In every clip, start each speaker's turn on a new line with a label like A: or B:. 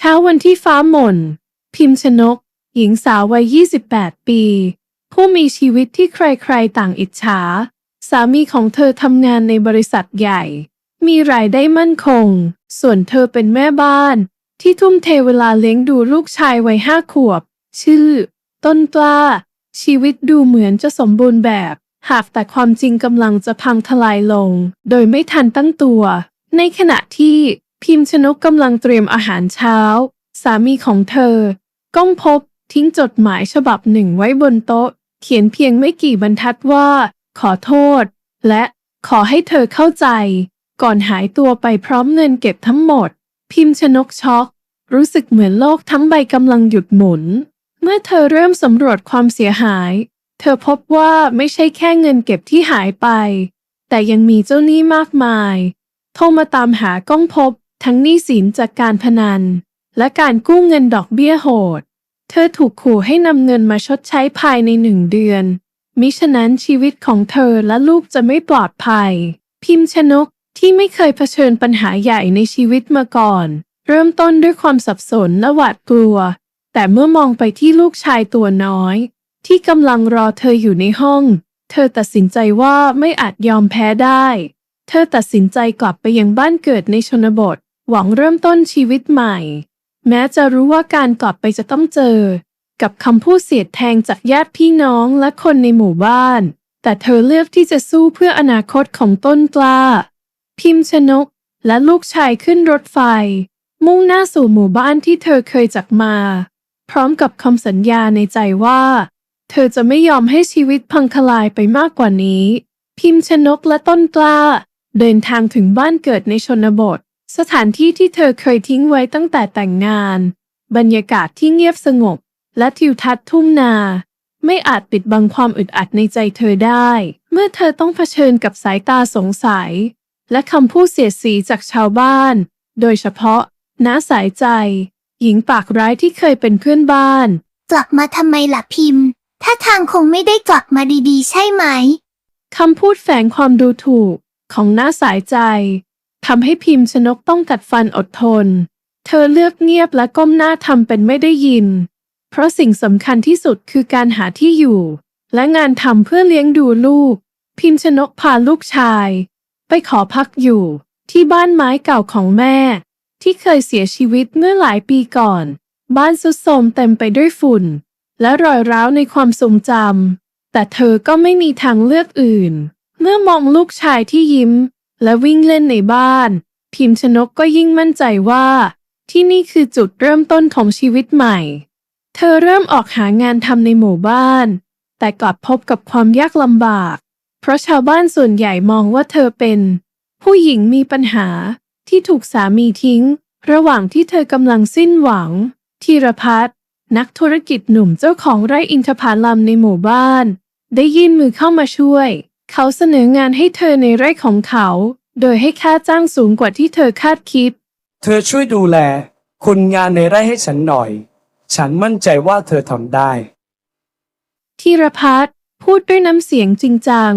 A: เช้าวันที่ฟ้าหม่น พิมพ์ชนก หญิงสาววัย 28 ปี ผู้มีชีวิตที่ใครๆต่างอิจฉา สามีของเธอทำงานในบริษัทใหญ่ มีรายได้มั่นคง ส่วนเธอเป็นแม่บ้าน ที่ทุ่มเทเวลาเลี้ยงดูลูกชายวัยห้าขวบ ชื่อ ต้นกล้า ชีวิตดูเหมือนจะสมบูรณ์แบบ หากแต่ความจริงกำลังจะพังทลายลง โดยไม่ทันตั้งตัว ในขณะที่ พิมพ์ชนกกำลังเตรียมอาหารเช้า สามีของเธอ ก้มพบทิ้งจดหมายฉบับหนึ่งไว้บนโต๊ะ เขียนเพียงไม่กี่บรรทัดว่า ขอโทษ และขอให้เธอเข้าใจ ก่อนหายตัวไปพร้อมเงินเก็บทั้งหมด พิมพ์ชนกช็อก รู้สึกเหมือนโลกทั้งใบกำลังหยุดหมุน เมื่อเธอเริ่มสำรวจความเสียหาย เธอพบว่าไม่ใช่แค่เงินเก็บที่หายไป แต่ยังมีเจ้าหนี้มากมาย โทรมาตามหาก้องพบ ทั้งหนี้สินจากการพนัน และการกู้เงินดอกเบี้ยโหด เธอถูกขู่ให้นำเงินมาชดใช้ภายในหนึ่งเดือน มิฉะนั้นชีวิตของเธอและลูกจะไม่ปลอดภัย พิมพ์ชนกที่ไม่เคยเผชิญปัญหาใหญ่ในชีวิตมาก่อน เริ่มต้นด้วยความสับสนและหวาดกลัว แต่เมื่อมองไปที่ลูกชายตัวน้อย ที่กำลังรอเธออยู่ในห้อง เธอตัดสินใจว่าไม่อาจยอมแพ้ได้ เธอตัดสินใจกลับไปยังบ้านเกิดในชนบท หวังเริ่มต้นชีวิตใหม่ แม้จะรู้ว่าการกลับไปจะต้องเจอ กับคำพูดเสียดแทงจากญาติพี่น้องและคนในหมู่บ้าน แต่เธอเลือกที่จะสู้เพื่ออนาคตของต้นกล้า พิมพ์ชนกและลูกชายขึ้นรถไฟ มุ่งหน้าสู่หมู่บ้านที่เธอเคยจากมา พร้อมกับคำสัญญาในใจว่า เธอจะไม่ยอมให้ชีวิตพังทลายไปมากกว่านี้ พิมพ์ชนกและต้นกล้า เดินทางถึงบ้านเกิดในชนบท สถานที่ที่เธอเคยทิ้งไว้ตั้งแต่แต่งงาน บรรยากาศที่เงียบสงบ และทิวทัศน์ทุ่งนา ไม่อาจปิดบังความอึดอัดในใจเธอได้ เมื่อเธอต้องเผชิญกับสายตาสงสัย และคำพูดเสียดสีจากชาวบ้าน โดยเฉพาะน้าสายใจ หญิงปากร้ายที่เคยเป็นเพื่อนบ้าน
B: กลับมาทำไมล่ะพิมพ์ ถ้าทางคงไม่ได้กลับมาดีๆ ใช่ไหม
A: คำพูดแฝงความดูถูกของน้าสายใจ ทำให้พิมพ์ชนกต้องกัดฟันอดทน เธอเลือกเงียบและก้มหน้าทำเป็นไม่ได้ยิน เพราะสิ่งสำคัญที่สุดคือการหาที่อยู่ และงานทำเพื่อเลี้ยงดูลูก พิมพ์ชนกพาลูกชาย ไปขอพักอยู่ ที่บ้านไม้เก่าของแม่ ที่เคยเสียชีวิตเมื่อหลายปีก่อน บ้านสุดโทรมเต็มไปด้วยฝุ่น และรอยร้าวในความทรงจำแต่เธอก็ไม่มีทางเลือกอื่น เมื่อมองลูกชายที่ยิ้ม และวิ่งเล่นในบ้านพิมชนกก็ยิ่งมั่นใจว่า ที่นี่คือจุดเริ่มต้นของชีวิตใหม่ เธอเริ่มออกหางานทำในหมู่บ้าน แต่กลับพบกับความยากลำบาก เพราะชาวบ้านส่วนใหญ่มองว่าเธอเป็น ผู้หญิงมีปัญหาที่ถูกสามีทิ้ง ระหว่างที่เธอกำลังสิ้นหวังธีรพัฒน์นักธุรกิจหนุ่มเจ้าของไร่อินทผลัมในหมู่บ้าน ได้ยื่นมือเข้ามาช่วย เขาเสนองานให้เธอในไร่ของเขา โดยให้ค่าจ้างสูงกว่าที่เธอคาดคิด
C: เธอช่วยดูแล คนงานในไร่ให้ฉันหน่อย ฉันมั่นใจว่าเธอทำได้
A: ธีรพัฒน์พูดด้วยน้ำเสียงจริงจัง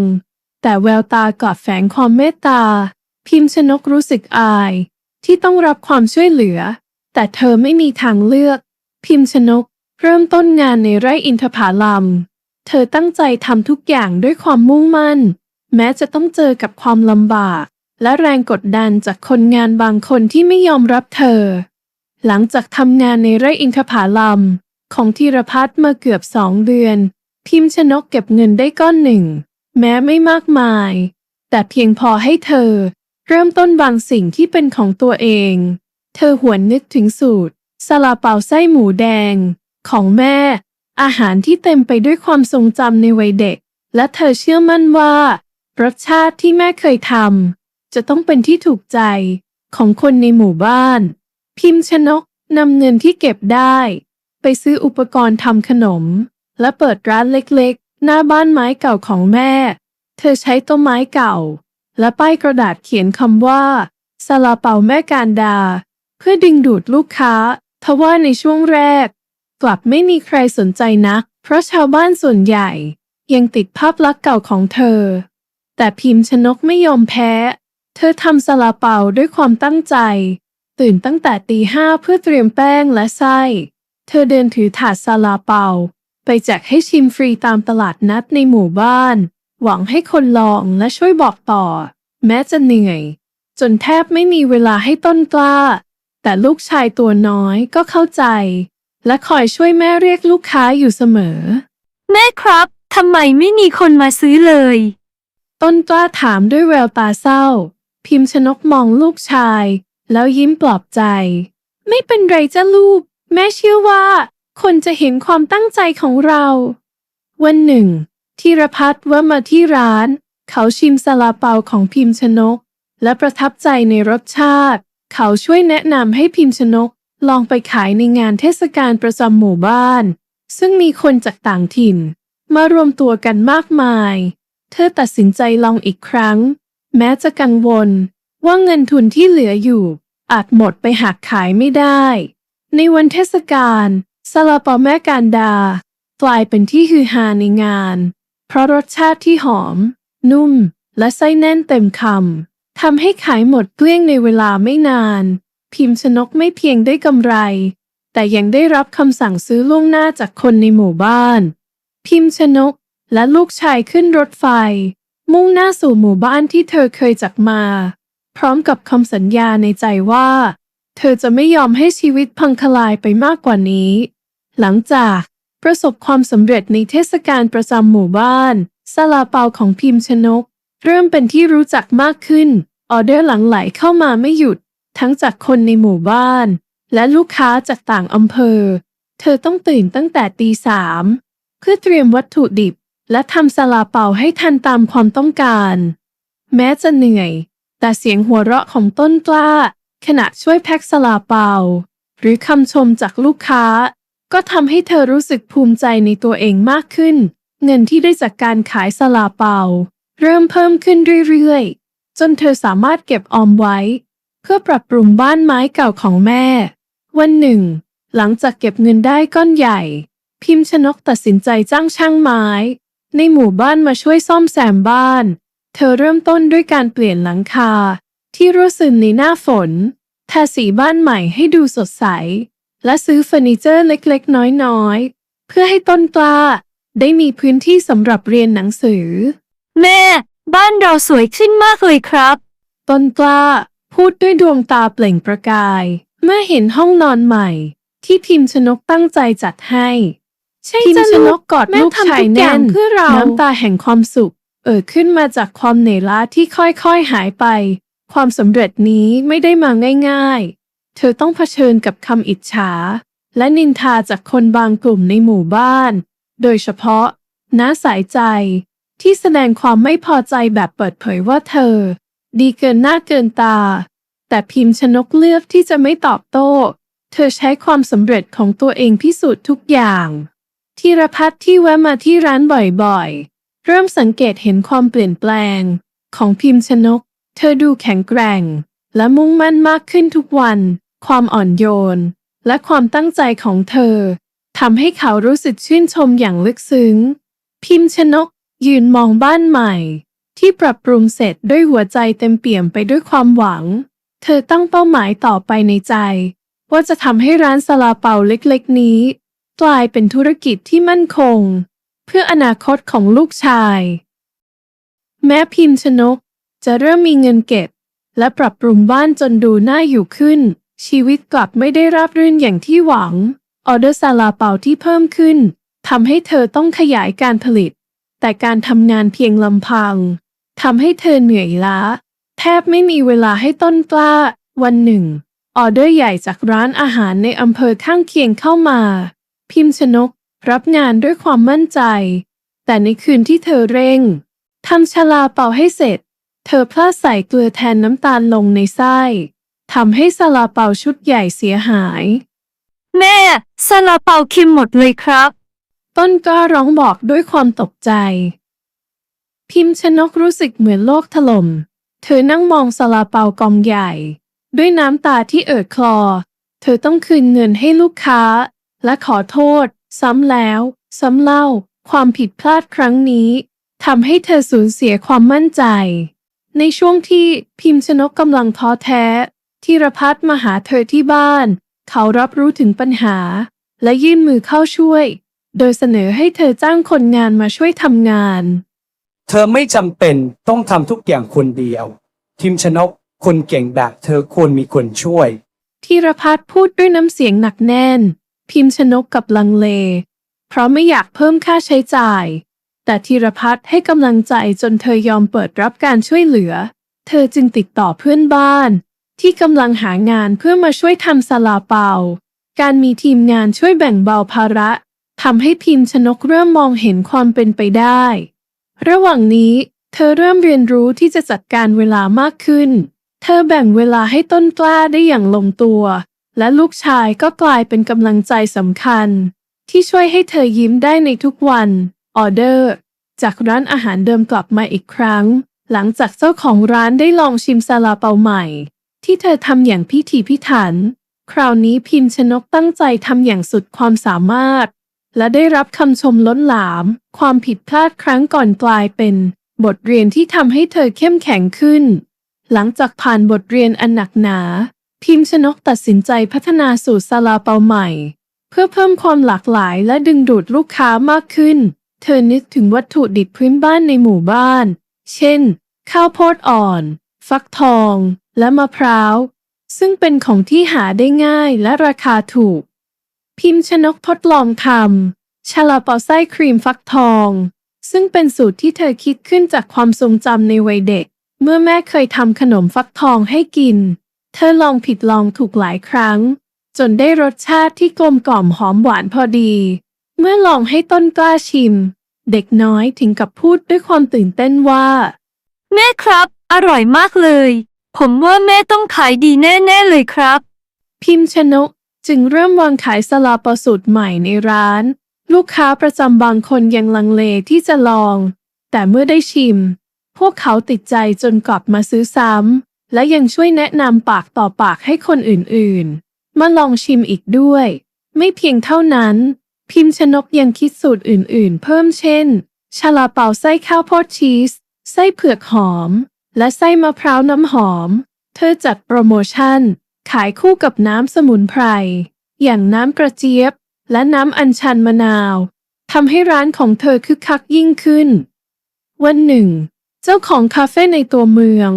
A: แต่แววตากลับแฝงความเมตตา พิมพ์ชนกรู้สึกอาย ที่ต้องรับความช่วยเหลือ แต่เธอไม่มีทางเลือก พิมพ์ชนก เริ่มต้นงานในไร่อินทผลัม เธอตั้งใจทำทุกอย่างด้วยความมุ่งมั่น แม้จะต้องเจอกับความลำบาก และแรงกดดันจากคนงานบางคนที่ไม่ยอมรับเธอ หลังจากทำงานในไร่อินทผลัมของธีรพัฒน์มาเกือบสองเดือน พิมพ์ชนกเก็บเงินได้ก้อนหนึ่ง แม้ไม่มากมาย แต่เพียงพอให้เธอ เริ่มต้นบางสิ่งที่เป็นของตัวเอง เธอหวนนึกถึงสูตรซาลาเปาไส้หมูแดง ของแม่ อาหารที่เต็มไปด้วยความทรงจำในวัยเด็ก และเธอเชื่อมั่นว่า รสชาติที่แม่เคยทำจะต้องเป็นที่ถูกใจของคนในหมู่บ้าน พิมพ์ชนกนำเงินที่เก็บได้ ไปซื้ออุปกรณ์ทำขนม และเปิดร้านเล็กๆ หน้าบ้านไม้เก่าของแม่ เธอใช้ต้นไม้เก่า และป้ายกระดาษเขียนคำว่าซาลาเปาแม่การดา เพื่อดึงดูดลูกค้าทว่าในช่วงแรก กลับไม่มีใครสนใจนัก เพราะชาวบ้านส่วนใหญ่ ยังติดภาพลักษณ์เก่าของเธอ แต่พิมพ์ชนกไม่ยอมแพ้ เธอทำซาลาเปาด้วยความตั้งใจ ตื่นตั้งแต่ตีห้าเพื่อเตรียมแป้งและไส้ เธอเดินถือถาดซาลาเปา ไปแจกให้ชิมฟรีตามตลาดนัดในหมู่บ้าน หวังให้คนลองและช่วยบอกต่อ แม้จะเหนื่อย จนแทบไม่มีเวลาให้ต้นกล้า แต่ลูกชายตัวน้อยก็เข้าใจ และคอยช่วยแม่เรียกลูกค้าอยู่เสมอ
D: แม่ครับ ทำไมไม่มีคนมาซื้อเลย
A: ต้นกล้าถามด้วยแววตาเศร้า พิมพ์ชนกมองลูกชาย แล้วยิ้มปลอบใจ ไม่เป็นไรจ้าลูก แม่เชื่อว่า คนจะเห็นความตั้งใจของเรา วันหนึ่งธีรพัฒน์แว่ามาที่ร้าน เขาชิมซาลาเปาของพิมพ์ชนก และประทับใจในรสชาติ เขาช่วยแนะนำให้พิมพ์ชนก ลองไปขายในงานเทศกาลประจำหมู่บ้าน ซึ่งมีคนจากต่างถิ่น มารวมตัวกันมากมาย เธอตัดสินใจลองอีกครั้ง แม้จะกังวล ว่าเงินทุนที่เหลืออยู่ อาจหมดไปหากขายไม่ได้ ในวันเทศกาลซาลาเปาแม่การดา กลายเป็นที่ฮือฮาในงาน เพราะรสชาติที่หอม นุ่ม และไส้แน่นเต็มคำทำให้ขายหมดเกลี้ยงในเวลาไม่นาน พิมพ์ชนกไม่เพียงได้กำไร แต่ยังได้รับคำสั่งซื้อล่วงหน้าจากคนในหมู่บ้าน พิมพ์ชนกและลูกชายขึ้นรถไฟ มุ่งหน้าสู่หมู่บ้านที่เธอเคยจากมา พร้อมกับคำสัญญาในใจว่า เธอจะไม่ยอมให้ชีวิตพังทลายไปมากกว่านี้ หลังจากประสบความสำเร็จในเทศกาลประจำหมู่บ้านซาลาเปาของพิมพ์ชนก เริ่มเป็นที่รู้จักมากขึ้น ออเดอร์หลังไหลเข้ามาไม่หยุด ทั้งจากคนในหมู่บ้าน และลูกค้าจากต่างอำเภอ เธอต้องตื่นตั้งแต่ตีสามเพื่อเตรียมวัตถุดิบ และทำซาลาเปาให้ทันตามความต้องการ แม้จะเหนื่อย แต่เสียงหัวเราะของต้นกล้า ขณะช่วยแพ็คซาลาเปา หรือคำชมจากลูกค้า ก็ทำให้เธอรู้สึกภูมิใจในตัวเองมากขึ้น เงินที่ได้จากการขายซาลาเปา เริ่มเพิ่มขึ้นเรื่อยๆ จนเธอสามารถเก็บออมไว้ เพื่อปรับปรุงบ้านไม้เก่าของแม่ วันหนึ่ง หลังจากเก็บเงินได้ก้อนใหญ่ พิมพ์ชนกตัดสินใจจ้างช่างไม้ ในหมู่บ้านมาช่วยซ่อมแซมบ้าน เธอเริ่มต้นด้วยการเปลี่ยนหลังคา ที่รั่วซึมในหน้าฝน ทาสีบ้านใหม่ให้ดูสดใส และซื้อเฟอร์นิเจอร์เล็กๆ น้อยๆ เพื่อให้ต้นกล้า ได้มีพื้นที่สำหรับเรียนหนังสือ
D: แม่ บ้านเราสวยขึ้นมากเลยครับ
A: ต้นกล้า พูดด้วยดวงตาเปล่งประกาย เมื่อเห็นห้องนอนใหม่ ที่พิมพ์ชนกตั้งใจจัดให้
B: ใช่
A: พิมพ์ชนก
B: ก
A: อดลูกชายแน่นน้ำตาแห่งความสุข เอ่อขึ้นมาจากความเหนื่อยล้าที่ค่อยๆหายไป ความสำเร็จนี้ไม่ได้มาง่าย ๆ เธอต้องเผชิญกับคำอิจฉา และนินทาจากคนบางกลุ่มในหมู่บ้าน โดยเฉพาะน้าสายใจที่แสดงความไม่พอใจแบบเปิดเผยว่าเธอ ดีเกินหน้าเกินตา แต่พิมพ์ชนกเลือกที่จะไม่ตอบโต้ เธอใช้ความสำเร็จของตัวเองพิสูจน์ทุกอย่างธีรพัฒน์ที่แวะมาที่ร้านบ่อยๆ เริ่มสังเกตเห็นความเปลี่ยนแปลง ของพิมพ์ชนก เธอดูแข็งแกร่ง และมุ่งมั่นมากขึ้นทุกวัน ความอ่อนโยน และความตั้งใจของเธอทำให้เขารู้สึกชื่นชมอย่างลึกซึ้ง พิมพ์ชนกยืนมองบ้านใหม่ ที่ปรับปรุงเสร็จด้วยหัวใจเต็มเปี่ยมไปด้วยความหวัง เธอตั้งเป้าหมายต่อไปในใจ ว่าจะทำให้ร้านซาลาเปาเล็กๆ นี้ กลายเป็นธุรกิจที่มั่นคง เพื่ออนาคตของลูกชาย แม้พิมพ์ชนกจะเริ่มมีเงินเก็บ และปรับปรุงบ้านจนดูน่าอยู่ขึ้น ชีวิตกลับไม่ได้ราบรื่นอย่างที่หวัง ออเดอร์ซาลาเปาที่เพิ่มขึ้นทำให้เธอต้องขยายการผลิต แต่การทำงานเพียงลำพัง ทำให้เธอเหนื่อยล้า แทบไม่มีเวลาให้ต้นกล้า วันหนึ่ง ออเดอร์ใหญ่จากร้านอาหารในอำเภอข้างเคียงเข้ามา พิมพ์ชนกรับงานด้วยความมั่นใจ แต่ในคืนที่เธอเร่งทำชลาเป่าให้เสร็จ เธอพลาดใส่เกลือแทนน้ำตาลลงในไส้ทำให้ซาลาเปาชุดใหญ่เสียหาย
D: แม่ซาลาเปาเค็มหมดเลยครับ
A: ต้นกล้าร้องบอกด้วยความตกใจ พิมพ์ชนกรู้สึกเหมือนโลกถล่ม เธอนั่งมองซาลาเปากองใหญ่ ด้วยน้ำตาที่เอิดคลอ เธอต้องคืนเงินให้ลูกค้า และขอโทษ ซ้ำแล้ว ซ้ำเล่า ความผิดพลาดครั้งนี้ทำให้เธอสูญเสียความมั่นใจ ในช่วงที่พิมพ์ชนกกำลังท้อแท้ธีรพัฒมาหาเธอที่บ้าน เขารับรู้ถึงปัญหา และยื่นมือเข้าช่วย โดยเสนอให้เธอจ้างคนงานมาช่วยทำงาน
C: เธอไม่จำเป็นต้องทำทุกอย่างคนเดียว ทีมชนกคนเก่งแบบเธอควรมีคนช่วย
A: ธีรพัฒน์พูดด้วยน้ำเสียงหนักแน่น พิมพ์ชนกกับลังเล เพราะไม่อยากเพิ่มค่าใช้จ่าย แต่ธีรพัฒน์ให้กำลังใจจนเธอยอมเปิดรับการช่วยเหลือ เธอจึงติดต่อเพื่อนบ้าน ที่กำลังหางานเพื่อมาช่วยทำซาลาเปา การมีทีมงานช่วยแบ่งเบาภาระทำให้พิมชนกเริ่มมองเห็นความเป็นไปได้ ระหว่างนี้เธอเริ่มเรียนรู้ที่จะจัดการเวลามากขึ้น เธอแบ่งเวลาให้ต้นกล้าได้อย่างลงตัว และลูกชายก็กลายเป็นกำลังใจสำคัญ ที่ช่วยให้เธอยิ้มได้ในทุกวัน ออเดอร์ จากร้านอาหารเดิมกลับมาอีกครั้ง หลังจากเจ้าของร้านได้ลองชิมซาลาเปาใหม่ ที่เธอทำอย่างพิถีพิถัน คราวนี้พิมพ์ชนกตั้งใจทำอย่างสุดความสามารถ และได้รับคำชมล้นหลาม ความผิดพลาดครั้งก่อนกลายเป็น บทเรียนที่ทำให้เธอเข้มแข็งขึ้น หลังจากผ่านบทเรียนอันหนักหนาพิมชนกตัดสินใจพัฒนาสูตรซาลาเปาใหม่ เพื่อเพิ่มความหลากหลายและดึงดูดลูกค้ามากขึ้น เธอนึกถึงวัตถุดิบพื้นบ้านในหมู่บ้าน เช่น ข้าวโพดอ่อน ฟักทอง และมะพร้าว ซึ่งเป็นของที่หาได้ง่ายและราคาถูก พิมพ์ชนกทดลองทำชาลาเปาไส้ครีมฟักทอง ซึ่งเป็นสูตรที่เธอคิดขึ้นจากความทรงจำในวัยเด็ก เมื่อแม่เคยทำขนมฟักทองให้กิน เธอลองผิดลองถูกหลายครั้ง จนได้รสชาติที่กลมกล่อมหอมหวานพอดี เมื่อลองให้ต้นกล้าชิม เด็กน้อยถึงกับพูดด้วยความตื่นเต้นว่า
D: แม่ครับ อร่อยมากเลย ผมว่าแม่ต้องขายดีแน่ ๆ เลยครับ
A: พิมพ์ชนก จึงเริ่มวางขายสลาเปาสูตรใหม่ในร้าน ลูกค้าประจำบางคนยังลังเลที่จะลอง แต่เมื่อได้ชิม พวกเขาติดใจจนกลับมาซื้อซ้ำ และยังช่วยแนะนำปากต่อปากให้คนอื่นๆ มาลองชิมอีกด้วย ไม่เพียงเท่านั้น พิมพ์ชนกยังคิดสูตรอื่นๆ เพิ่มเช่นชาลาเปาไส้ข้าวโพดชีส ไส้เผือกหอม และไส้มะพร้าวน้ำหอม เธอจัดโปรโมชั่น ขายคู่กับน้ำสมุนไพร อย่างน้ำกระเจี๊ยบ และน้ำอัญชันมะนาวทำให้ร้านของเธอคึกคักยิ่งขึ้น วันหนึ่ง เจ้าของคาเฟ่ในตัวเมือง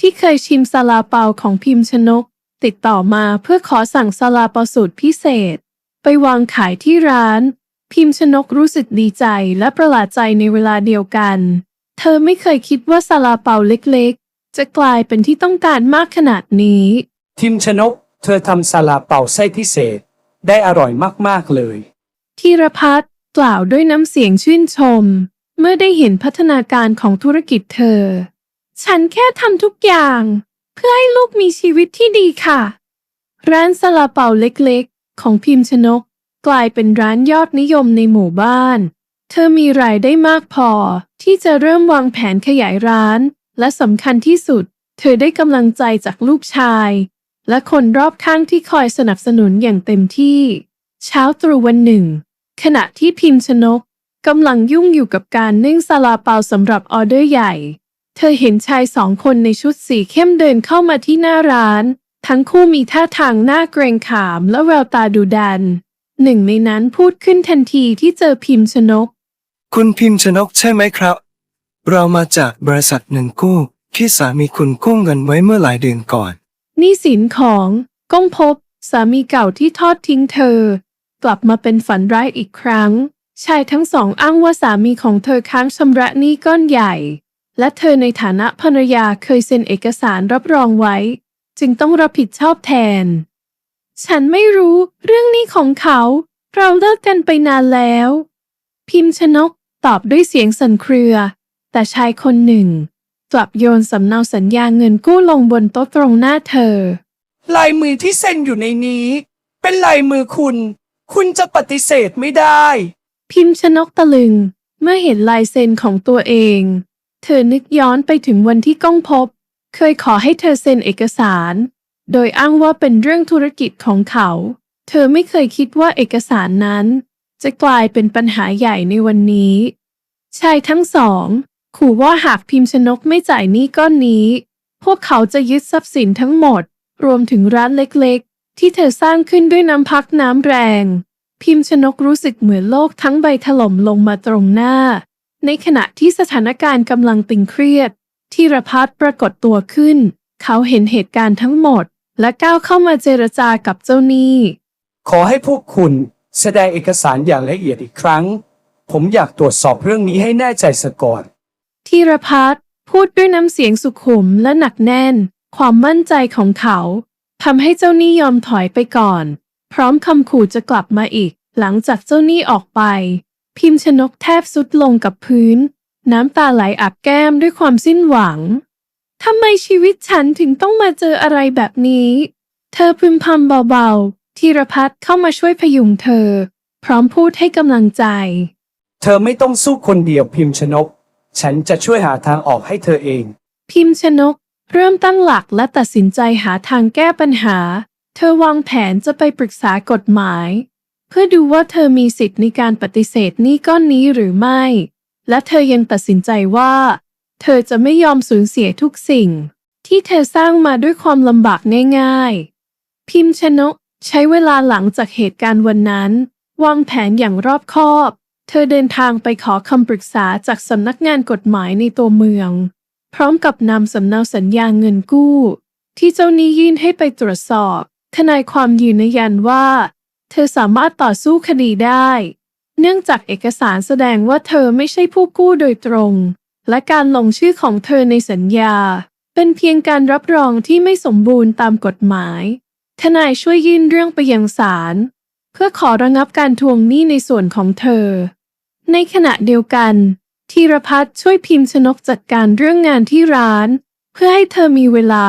A: ที่เคยชิมซาลาเปาของพิมพ์ชนก ติดต่อมาเพื่อขอสั่งซาลาเปาสูตรพิเศษ ไปวางขายที่ร้าน พิมพ์ชนกรู้สึกดีใจและประหลาดใจในเวลาเดียวกัน เธอไม่เคยคิดว่าซาลาเปาเล็กๆ จะกลายเป็นที่ต้องการมากขนาดนี้
C: ทีมชนก เธอทำซาลาเปาไส้พิเศษ ได้อร่อยมากๆเลย
A: ธีรพัฒน์กล่าวด้วยน้ำเสียงชื่นชม เมื่อได้เห็นพัฒนาการของธุรกิจเธอ ฉันแค่ทำทุกอย่าง เพื่อให้ลูกมีชีวิตที่ดีค่ะ ร้านซาลาเปาเล็กๆ ของพิมพ์ชนก กลายเป็นร้านยอดนิยมในหมู่บ้าน เธอมีรายได้มากพอ ที่จะเริ่มวางแผนขยายร้าน และสำคัญที่สุด เธอได้กำลังใจจากลูกชาย และคนรอบข้างที่คอยสนับสนุนอย่างเต็มที่ เช้าตรู่วันหนึ่ง ขณะที่พิมพ์ชนกกำลังยุ่งอยู่กับการนึ่งซาลาเปาสำหรับออเดอร์ใหญ่ เธอเห็นชายสองคนในชุดสีเข้มเดินเข้ามาที่หน้าร้าน ทั้งคู่มีท่าทางหน้าเกรงขามและแววตาดุดัน หนึ่งในนั้นพูดขึ้นทันทีที่เจอพิมพ์ชนก
E: คุณพิมพ์ชนกใช่ไหมครับ เรามาจากบริษัทหนึ่งกู้ที่สามีคุณกู้เงินไว้เมื่อหลายเดือนก่อน
A: นี้สินของก้องพบ สามีเก่าที่ทอดทิ้งเธอ กลับมาเป็นฝันร้ายอีกครั้ง ชายทั้งสองอ้างว่าสามีของเธอค้างชำระหนี้ก้อนใหญ่ และเธอในฐานะภรรยาเคยเซ็นเอกสารรับรองไว้ จึงต้องรับผิดชอบแทน ฉันไม่รู้เรื่องนี้ของเขา เราเลิกกันไปนานแล้ว พิมพ์ชนกตอบด้วยเสียงสั่นเครือ แต่ชายคนหนึ่ง กลับโยนสำเนาสัญญาเงินกู้ลงบนโต๊ะตรงหน้าเธอ
C: ลายมือที่เซ็นอยู่ในนี้ เป็นลายมือคุณ คุณจะปฏิเสธไม่ได้
A: พิมพ์ชนกตะลึง เมื่อเห็นลายเซ็นของตัวเอง เธอนึกย้อนไปถึงวันที่ก้องพบ เคยขอให้เธอเซ็นเอกสาร โดยอ้างว่าเป็นเรื่องธุรกิจของเขา เธอไม่เคยคิดว่าเอกสารนั้น จะกลายเป็นปัญหาใหญ่ในวันนี้ ชายทั้งสอง ขู่ว่าหากพิมพ์ชนกไม่จ่ายหนี้ก้อนนี้ พวกเขาจะยึดทรัพย์สินทั้งหมด รวมถึงร้านเล็กๆ ที่เธอสร้างขึ้นด้วยน้ำพักน้ำแรง พิมพ์ชนกรู้สึกเหมือนโลกทั้งใบถล่มลงมาตรงหน้า ในขณะที่สถานการณ์กำลังตึงเครียดธีรพัฒปรากฏตัวขึ้น เขาเห็นเหตุการณ์ทั้งหมด และก้าวเข้ามาเจรจากับเจ้าหนี้
C: ขอให้พวกคุณแสดงเอกสารอย่างละเอียดอีกครั้ง ผมอยากตรวจสอบเรื่องนี้ให้แน่ใจสะก่อน
A: ธีรพัฒน์พูดด้วยน้ำเสียงสุขุมและหนักแน่น ความมั่นใจของเขาทำให้เจ้าหนี้ยอมถอยไปก่อน พร้อมคำขู่จะกลับมาอีก หลังจากเจ้าหนี้ออกไป พิมพ์ชนกแทบสุดลงกับพื้น น้ำตาไหลอาบแก้มด้วยความสิ้นหวังทำไมชีวิตฉันถึงต้องมาเจออะไรแบบนี้ เธอพึมพำเบาๆธีรพัฒน์เข้ามาช่วยพยุงเธอ พร้อมพูดให้กำลังใจ
C: เธอไม่ต้องสู้คนเดียวพิมพ์ชนก ฉันจะช่วยหาทางออกให้เธอเอง
A: พิมพ์ชนก เริ่มตั้งหลักและตัดสินใจหาทางแก้ปัญหา เธอวางแผนจะไปปรึกษากฎหมาย เพื่อดูว่าเธอมีสิทธิ์ในการปฏิเสธหนี้ก้อนนี้หรือไม่ และเธอยังตัดสินใจว่า เธอจะไม่ยอมสูญเสียทุกสิ่ง ที่เธอสร้างมาด้วยความลำบากง่ายๆ พิมพ์ชนก ใช้เวลาหลังจากเหตุการณ์วันนั้น วางแผนอย่างรอบคอบ เธอเดินทางไปขอคำปรึกษาจากสำนักงานกฎหมายในตัวเมือง พร้อมกับนำสำเนาสัญญาเงินกู้ ที่เจ้าหนี้ยื่นให้ไปตรวจสอบ ทนายความยืนยันว่า เธอสามารถต่อสู้คดีได้ เนื่องจากเอกสารแสดงว่าเธอไม่ใช่ผู้กู้โดยตรง และการลงชื่อของเธอในสัญญา เป็นเพียงการรับรองที่ไม่สมบูรณ์ตามกฎหมาย ทนายช่วยยื่นเรื่องไปยังศาลเพื่อขอระงับการทวงหนี้ในส่วนของเธอ ในขณะเดียวกันธีรพัฒน์ช่วยพิมพ์ชนกจัดการเรื่องงานที่ร้าน เพื่อให้เธอมีเวลา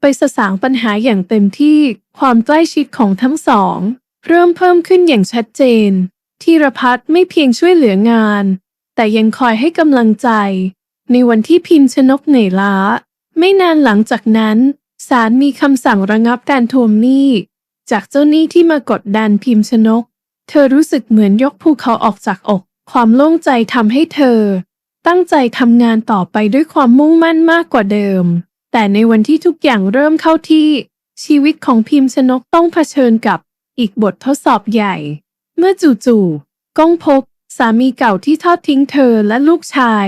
A: ไปสสางปัญหาอย่างเต็มที่ความใกล้ชิดของทั้งสอง เริ่มเพิ่มขึ้นอย่างชัดเจนธีรพัฒน์ไม่เพียงช่วยเหลืองาน แต่ยังคอยให้กำลังใจ ในวันที่พิมพ์ชนกเหนื่อยล้า ไม่นานหลังจากนั้นศาลมีคำสั่งระงับการทวงหนี้ จากเจ้าหนี้ที่มากดดันพิมพ์ชนก เธอรู้สึกเหมือนยกภูเขาออกจากอก ความโล่งใจทำให้เธอ ตั้งใจทำงานต่อไปด้วยความมุ่งมั่นมากกว่าเดิม แต่ในวันที่ทุกอย่างเริ่มเข้าที่ ชีวิตของพิมพ์ชนกต้องเผชิญกับอีกบททดสอบใหญ่ เมื่อจู่ๆก้องพบสามีเก่าที่ทอดทิ้งเธอและลูกชาย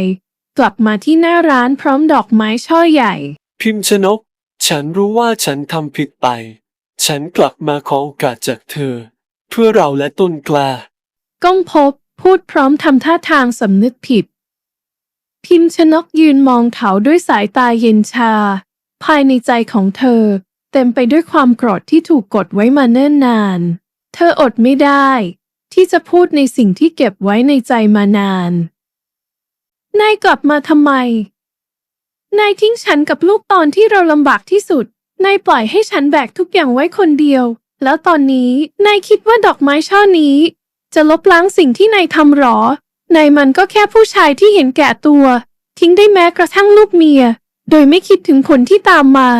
A: กลับมาที่หน้าร้านพร้อมดอกไม้ช่อใหญ่
F: พิมพ์ชนก ฉันรู้ว่าฉันทำผิดไป ฉันกลับมาขอโอกาสจากเธอ เพื่อเราและต้นกล้า
A: ก้องพบ พูดพร้อมทำท่าทางสำนึกผิด พิมพ์ชนกยืนมองเขาด้วยสายตาเย็นชา ภายในใจของเธอ เต็มไปด้วยความโกรธที่ถูกกดไว้มาเนิ่นนาน เธออดไม่ได้ ที่จะพูดในสิ่งที่เก็บไว้ในใจมานาน นายกลับมาทำไม นายทิ้งฉันกับลูกตอนที่เราลำบากที่สุด นายปล่อยให้ฉันแบกทุกอย่างไว้คนเดียว แล้วตอนนี้นายคิดว่าดอกไม้ช่อนี้ จะลบล้างสิ่งที่นายทำหรอ นายมันก็แค่ผู้ชายที่เห็นแก่ตัว ทิ้งได้แม้กระทั่งลูกเมีย โดยไม่คิดถึงผลที่ตามมา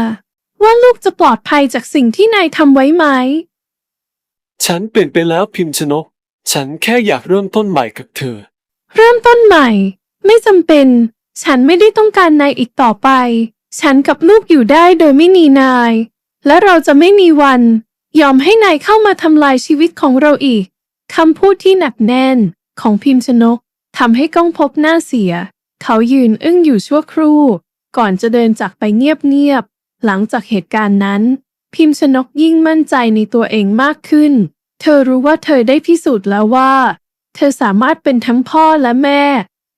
A: ว่าลูกจะปลอดภัยจากสิ่งที่นายทำไว้ไหม
F: ฉันเปลี่ยนไปแล้วพิมพ์ชนก ฉันแค่อยากเริ่มต้นใหม่กับเธอ
A: เริ่มต้นใหม่ ไม่จำเป็น ฉันไม่ได้ต้องการนายอีกต่อไป ฉันกับลูกอยู่ได้โดยไม่มีนาย และเราจะไม่มีวัน ยอมให้นายเข้ามาทำลายชีวิตของเราอีก คำพูดที่หนักแน่นของพิมพ์ชนกทำให้ก้องพบหน้าเสีย เขายืนอึ้งอยู่ชั่วครู่ ก่อนจะเดินจากไปเงียบๆหลังจากเหตุการณ์นั้น พิมพ์ชนกยิ่งมั่นใจในตัวเองมากขึ้น เธอรู้ว่าเธอได้พิสูจน์แล้วว่า เธอสามารถเป็นทั้งพ่อและแม่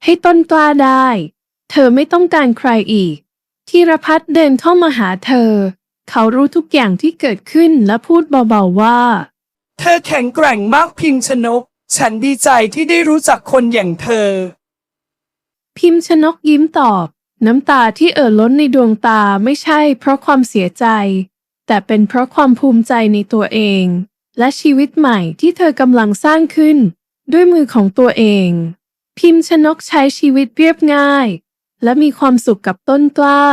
A: ให้ต้นกล้าได้ เธอไม่ต้องการใครอีกธีรพัฒน์เดินเข้ามาหาเธอ เขารู้ทุกอย่างที่เกิดขึ้นและพูดเบาๆว่า
C: เธอแข็งแกร่งมากพิมพ์ชนก ฉันดีใจที่ได้รู้จักคนอย่างเธอ
A: พิมพ์ชนกยิ้มตอบ น้ำตาที่เอ่อล้นในดวงตาไม่ใช่เพราะความเสียใจ แต่เป็นเพราะความภูมิใจในตัวเอง และชีวิตใหม่ที่เธอกำลังสร้างขึ้น ด้วยมือของตัวเอง พิมพ์ชนกใช้ชีวิตเรียบง่าย และมีความสุขกับต้นกล้า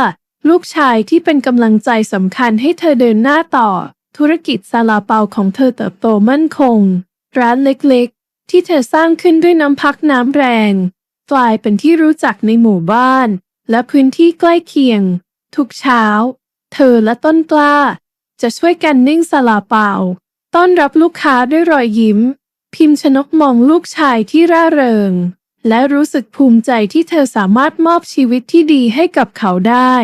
A: ลูกชายที่เป็นกำลังใจสำคัญให้เธอเดินหน้าต่อ ธุรกิจซาลาเปาของเธอเติบโตมั่นคง ร้านเล็กๆ ที่เธอสร้างขึ้นด้วยน้ำพักน้ำแรง กลายเป็นที่รู้จักในหมู่บ้าน และพื้นที่ใกล้เคียง ทุกเช้า เธอและต้นกล้า จะช่วยกันนิ่งสลาเปา ต้อนรับลูกค้าด้วยรอยยิ้ม พิมพ์ชนกมองลูกชายที่ร่าเริง และรู้สึกภูมิใจที่เธอสามารถมอบชีวิตที่ดีให้กับเขาได้